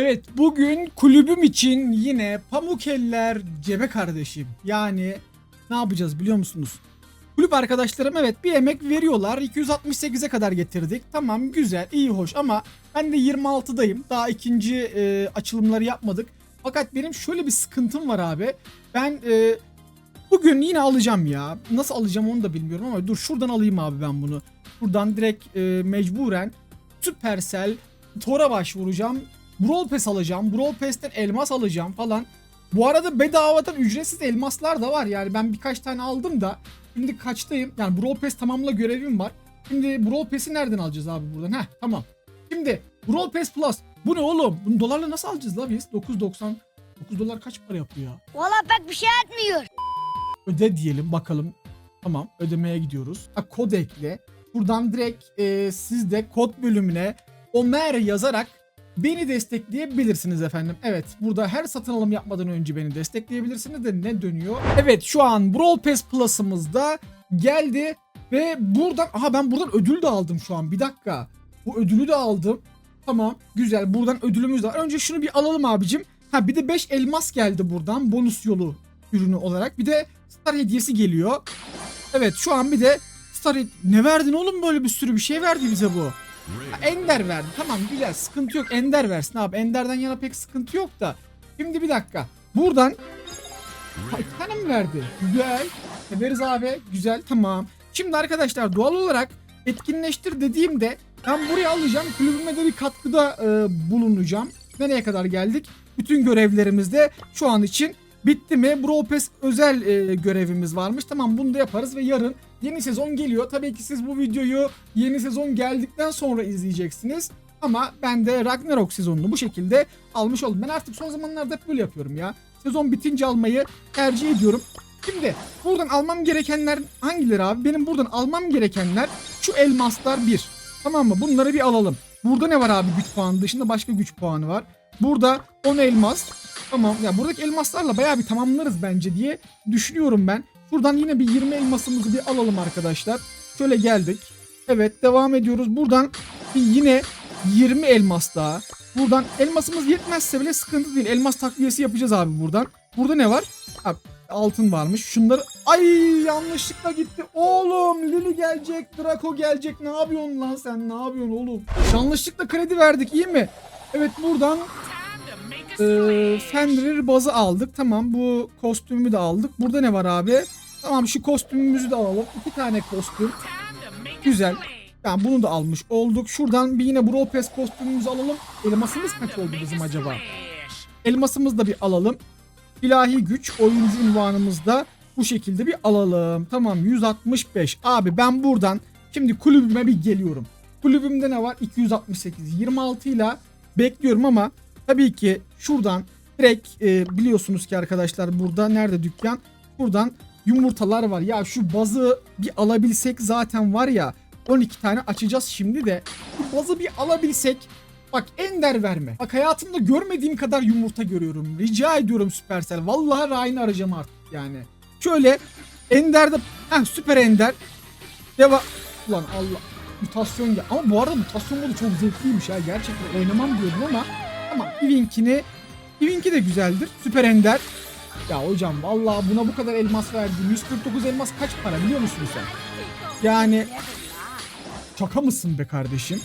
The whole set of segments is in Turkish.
Evet bugün kulübüm için yine pamuk eller cebe kardeşim. Yani ne yapacağız biliyor musunuz? Kulüp arkadaşlarım evet bir emek veriyorlar. 268'e kadar getirdik. Tamam güzel iyi hoş ama ben de 26'dayım. Daha ikinci e, açılımları yapmadık. Fakat benim şöyle bir sıkıntım var abi. Ben e, bugün yine alacağım ya. Nasıl alacağım onu da bilmiyorum ama dur şuradan alayım abi ben bunu. Buradan direkt e, mecburen Supercell Tor'a başvuracağım. Brawl Pass alacağım. Brawl Pass'ten elmas alacağım falan. Bu arada bedavadan ücretsiz elmaslar da var. Yani ben birkaç tane aldım da şimdi kaçtayım? Yani Brawl Pass tamamla görevim var. Şimdi Brawl Pass'i nereden alacağız abi buradan? Heh tamam. Şimdi Brawl Pass Plus. Bu ne oğlum? Bunu dolarla nasıl alacağız la biz? 9.90 9 dolar kaç para yapıyor ya? Valla pek bir şey etmiyor. öde diyelim bakalım. Tamam ödemeye gidiyoruz. Ha, kod ekle. Buradan direkt e, siz de kod bölümüne Omer yazarak beni destekleyebilirsiniz efendim. Evet burada her satın alım yapmadan önce beni destekleyebilirsiniz de ne dönüyor? Evet şu an Brawl Pass Plus'ımızda geldi ve buradan aha ben buradan ödül de aldım şu an bir dakika. Bu ödülü de aldım. Tamam güzel buradan ödülümüz var. Önce şunu bir alalım abicim. Ha bir de 5 elmas geldi buradan bonus yolu ürünü olarak. Bir de Star hediyesi geliyor. Evet şu an bir de Star Ne verdin oğlum böyle bir sürü bir şey verdi bize bu. Ender verdi. Tamam güzel sıkıntı yok. Ender versin abi. Ender'den yana pek sıkıntı yok da. Şimdi bir dakika. Buradan Ha, iki tane mi verdi? Güzel. Severiz abi. Güzel tamam. Şimdi arkadaşlar doğal olarak etkinleştir dediğimde ben buraya alacağım. Kulübüme de bir katkıda e, bulunacağım. Nereye kadar geldik? Bütün görevlerimizde şu an için bitti mi? Brawl Pass özel e, görevimiz varmış. Tamam bunu da yaparız ve yarın yeni sezon geliyor. Tabii ki siz bu videoyu yeni sezon geldikten sonra izleyeceksiniz. Ama ben de Ragnarok sezonunu bu şekilde almış oldum. Ben artık son zamanlarda hep böyle yapıyorum ya. Sezon bitince almayı tercih ediyorum. Şimdi buradan almam gerekenler hangileri abi? Benim buradan almam gerekenler şu elmaslar bir. Tamam mı? Bunları bir alalım. Burada ne var abi güç puanı dışında başka güç puanı var. Burada 10 elmas. Tamam ya buradaki elmaslarla bayağı bir tamamlarız bence diye düşünüyorum ben. Şuradan yine bir 20 elmasımızı bir alalım arkadaşlar. Şöyle geldik. Evet devam ediyoruz. Buradan bir yine 20 elmas daha. Buradan elmasımız yetmezse bile sıkıntı değil. Elmas takviyesi yapacağız abi buradan. Burada ne var? Ha, altın varmış. Şunları ay yanlışlıkla gitti. Oğlum Lili gelecek, Draco gelecek. Ne yapıyorsun lan sen? Ne yapıyorsun oğlum? Yanlışlıkla kredi verdik iyi mi? Evet buradan e, Fenrir bazı aldık. Tamam bu kostümü de aldık. Burada ne var abi? Tamam şu kostümümüzü de alalım. İki tane kostüm. Güzel. Yani bunu da almış olduk. Şuradan bir yine Brawl Pass kostümümüzü alalım. Elmasımız kaç oldu bizim acaba? Elmasımızı da bir alalım. İlahi güç oyuncu unvanımızı da bu şekilde bir alalım. Tamam 165. Abi ben buradan şimdi kulübüme bir geliyorum. Kulübümde ne var? 268. 26 ile bekliyorum ama tabii ki şuradan direkt e, biliyorsunuz ki arkadaşlar burada nerede dükkan? Buradan yumurtalar var. Ya şu bazı bir alabilsek zaten var ya 12 tane açacağız şimdi de. Bu bazı bir alabilsek Bak ender verme. Bak hayatımda görmediğim kadar yumurta görüyorum. Rica ediyorum Supercell. Vallahi Ryan'ı arayacağım artık yani. Şöyle enderde heh, süper ender. Deva Ulan Allah mutasyon ya. Ama bu arada mutasyon modu çok zevkliymiş ya. Gerçekten oynamam diyordum ama ama Evink'ini Evink'i de güzeldir. Süper ender. Ya hocam vallahi buna bu kadar elmas verdim. 149 elmas kaç para biliyor musun sen? Yani şaka mısın be kardeşim?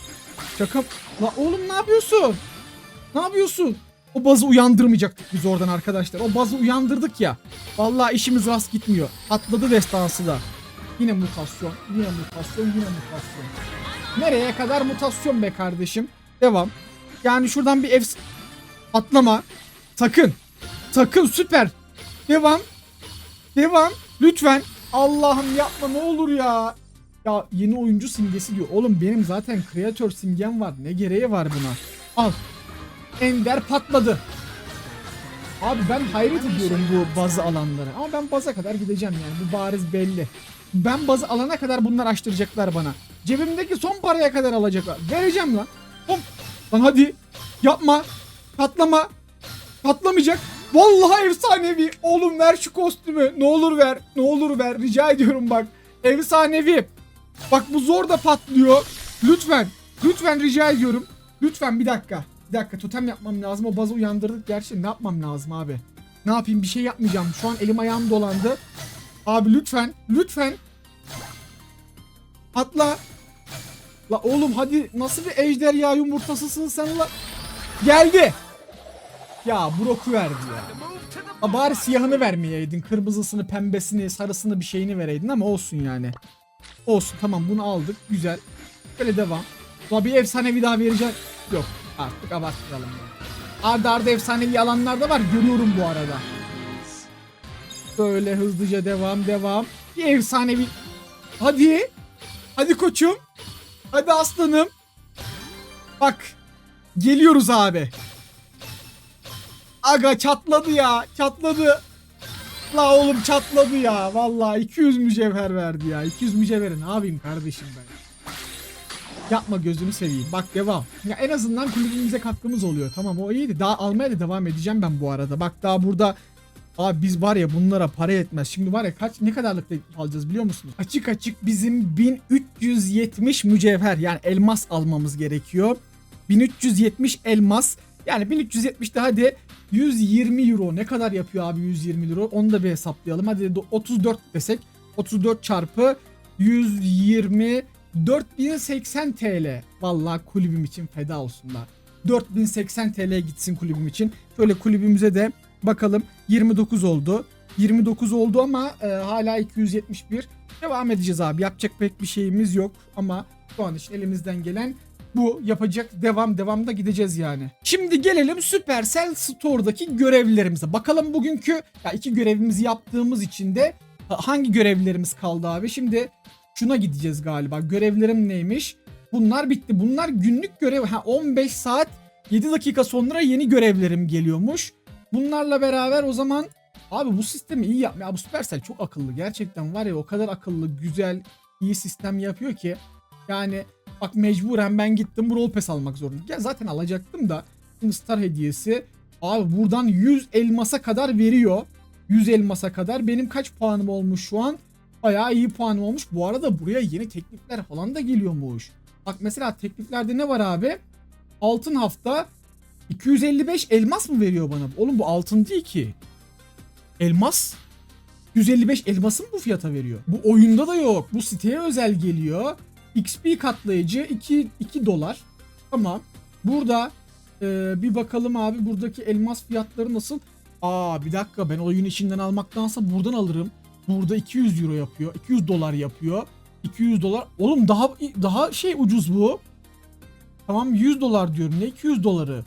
Şaka. La oğlum ne yapıyorsun? Ne yapıyorsun? O bazı uyandırmayacaktık biz oradan arkadaşlar. O bazı uyandırdık ya. Vallahi işimiz rast gitmiyor. Atladı destansı da. Yine mutasyon, yine mutasyon, yine mutasyon. Nereye kadar mutasyon be kardeşim? Devam. Yani şuradan bir ev... Atlama. Sakın. Sakın süper. Devam. Devam. Lütfen. Allah'ım yapma ne olur ya. Ya yeni oyuncu simgesi diyor. Oğlum benim zaten kreatör simgem var. Ne gereği var buna? Al. Ender patladı. Abi ben hayret ediyorum bu bazı alanlara. Ama ben baza kadar gideceğim yani. Bu bariz belli. Ben bazı alana kadar bunlar açtıracaklar bana. Cebimdeki son paraya kadar alacaklar. Vereceğim lan. Hop. Lan hadi. Yapma. Patlama. Patlamayacak. Vallahi efsanevi. Oğlum ver şu kostümü. Ne olur ver. Ne olur ver. Rica ediyorum bak. Efsanevi. Bak bu zor da patlıyor. Lütfen. Lütfen rica ediyorum. Lütfen bir dakika. Bir dakika totem yapmam lazım. O bazı uyandırdık. Gerçi ne yapmam lazım abi? Ne yapayım? Bir şey yapmayacağım. Şu an elim ayağım dolandı. Abi lütfen. Lütfen. Atla. La oğlum hadi nasıl bir ejderha yumurtasısın sen la. Geldi. Ya Brock'u verdi ya. Ha bari siyahını vermeyeydin. Kırmızısını, pembesini, sarısını bir şeyini vereydin ama olsun yani. Olsun tamam bunu aldık. Güzel. Böyle devam. Ulan bir efsanevi daha vereceğim. Yok artık abartmayalım. ya. Arda arda efsanevi alanlar da var. Görüyorum bu arada. Böyle hızlıca devam devam. Bir efsanevi. Hadi. Hadi koçum. Hadi aslanım. Bak. Geliyoruz abi. Aga çatladı ya. Çatladı. La oğlum çatladı ya. Vallahi 200 mücevher verdi ya. 200 mücevheri ne yapayım kardeşim ben. Yapma gözünü seveyim. Bak devam. Ya en azından kulübümüze katkımız oluyor. Tamam o iyiydi. Daha almaya da devam edeceğim ben bu arada. Bak daha burada Abi biz var ya bunlara para yetmez. Şimdi var ya kaç ne kadarlık alacağız biliyor musunuz? Açık açık bizim 1370 mücevher yani elmas almamız gerekiyor. 1370 elmas. Yani 1370 de hadi 120 euro ne kadar yapıyor abi 120 euro onu da bir hesaplayalım. Hadi de 34 desek 34 çarpı 120 4080 TL. Vallahi kulübüm için feda olsunlar. 4080 TL gitsin kulübüm için. Şöyle kulübümüze de bakalım 29 oldu. 29 oldu ama e, hala 271. Devam edeceğiz abi. Yapacak pek bir şeyimiz yok ama şu an için elimizden gelen bu yapacak devam devamda gideceğiz yani. Şimdi gelelim Supercell Store'daki görevlilerimize. Bakalım bugünkü ya iki görevimizi yaptığımız için de ha, hangi görevlilerimiz kaldı abi? Şimdi şuna gideceğiz galiba. Görevlerim neymiş? Bunlar bitti. Bunlar günlük görev. Ha 15 saat 7 dakika sonra yeni görevlerim geliyormuş. Bunlarla beraber o zaman abi bu sistemi iyi yapmıyor. Ya bu Supercell çok akıllı. Gerçekten var ya o kadar akıllı, güzel, iyi sistem yapıyor ki. Yani bak mecburen ben gittim Brawl Pass almak zorundayım. Ya zaten alacaktım da şimdi Star hediyesi abi buradan 100 elmasa kadar veriyor. 100 elmasa kadar. Benim kaç puanım olmuş şu an? Bayağı iyi puanım olmuş. Bu arada buraya yeni teklifler falan da geliyormuş. Bak mesela tekliflerde ne var abi? Altın hafta 255 elmas mı veriyor bana? Oğlum bu altın değil ki. Elmas 155 elması mı bu fiyata veriyor? Bu oyunda da yok. Bu siteye özel geliyor. XP katlayıcı 2, 2 dolar. Tamam. Burada e, bir bakalım abi buradaki elmas fiyatları nasıl? Aa bir dakika ben oyun içinden almaktansa buradan alırım. Burada 200 euro yapıyor. 200 dolar yapıyor. 200 dolar. Oğlum daha daha şey ucuz bu. Tamam 100 dolar diyorum. Ne 200 doları?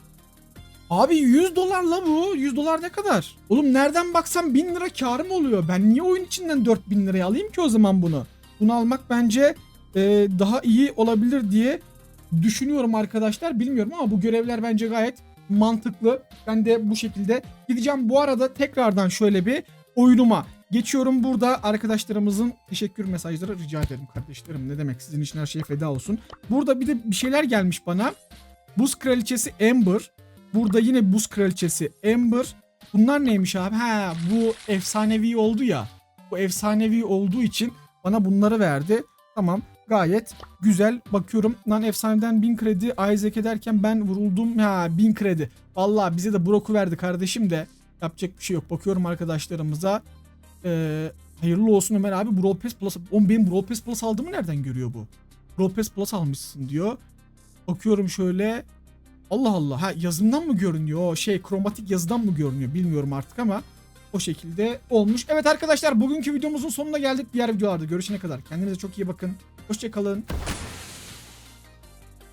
Abi 100 dolar la bu. 100 dolar ne kadar? Oğlum nereden baksam 1000 lira karım oluyor. Ben niye oyun içinden 4000 liraya alayım ki o zaman bunu? Bunu almak bence e, daha iyi olabilir diye düşünüyorum arkadaşlar. Bilmiyorum ama bu görevler bence gayet mantıklı. Ben de bu şekilde gideceğim. Bu arada tekrardan şöyle bir oyunuma geçiyorum. Burada arkadaşlarımızın teşekkür mesajları rica ederim kardeşlerim. Ne demek sizin için her şey feda olsun. Burada bir de bir şeyler gelmiş bana. Buz kraliçesi Amber. Burada yine buz kraliçesi Amber. Bunlar neymiş abi? Ha bu efsanevi oldu ya. Bu efsanevi olduğu için bana bunları verdi. Tamam gayet güzel. Bakıyorum lan efsaneden 1000 kredi Isaac ederken ben vuruldum. Ha 1000 kredi. Vallahi bize de Brock'u verdi kardeşim de. Yapacak bir şey yok. Bakıyorum arkadaşlarımıza. Ee, hayırlı olsun Ömer abi. Brawl Pass Plus. Oğlum benim Brawl Pass Plus aldığımı nereden görüyor bu? Brawl Pass Plus almışsın diyor. Bakıyorum şöyle. Allah Allah. Ha yazımdan mı görünüyor? Şey kromatik yazıdan mı görünüyor? Bilmiyorum artık ama o şekilde olmuş. Evet arkadaşlar bugünkü videomuzun sonuna geldik. Diğer videolarda görüşene kadar kendinize çok iyi bakın. Hoşçakalın.